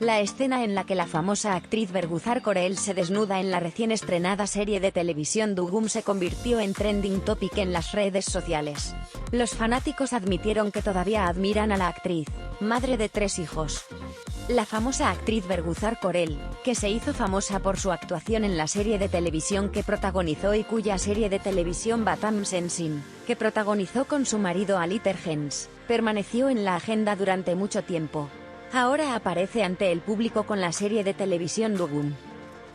La escena en la que la famosa actriz Berguzar Corel se desnuda en la recién estrenada serie de televisión Dugum se convirtió en trending topic en las redes sociales. Los fanáticos admitieron que todavía admiran a la actriz, madre de tres hijos. La famosa actriz Berguzar Corel, que se hizo famosa por su actuación en la serie de televisión que protagonizó y cuya serie de televisión Batam Sensin, que protagonizó con su marido Ali Tergens, permaneció en la agenda durante mucho tiempo, Ahora aparece ante el público con la serie de televisión Dugum.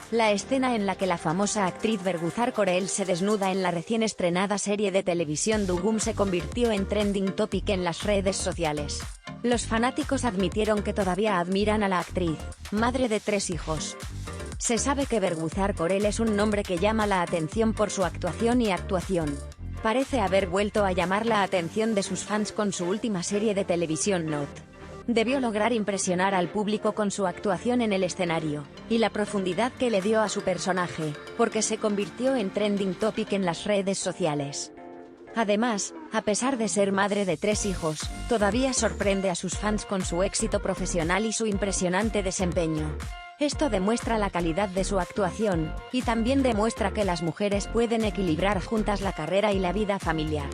La escena en la que la famosa actriz Berguzar Corel se desnuda en la recién estrenada serie de televisión Dugum se convirtió en trending topic en las redes sociales. Los fanáticos admitieron que todavía admiran a la actriz, madre de tres hijos. Se sabe que Berguzar Corel es un nombre que llama la atención por su actuación y actuación. Parece haber vuelto a llamar la atención de sus fans con su última serie de televisión Note debió lograr impresionar al público con su actuación en el escenario, y la profundidad que le dio a su personaje, porque se convirtió en trending topic en las redes sociales. Además, a pesar de ser madre de tres hijos, todavía sorprende a sus fans con su éxito profesional y su impresionante desempeño. Esto demuestra la calidad de su actuación, y también demuestra que las mujeres pueden equilibrar juntas la carrera y la vida familiar.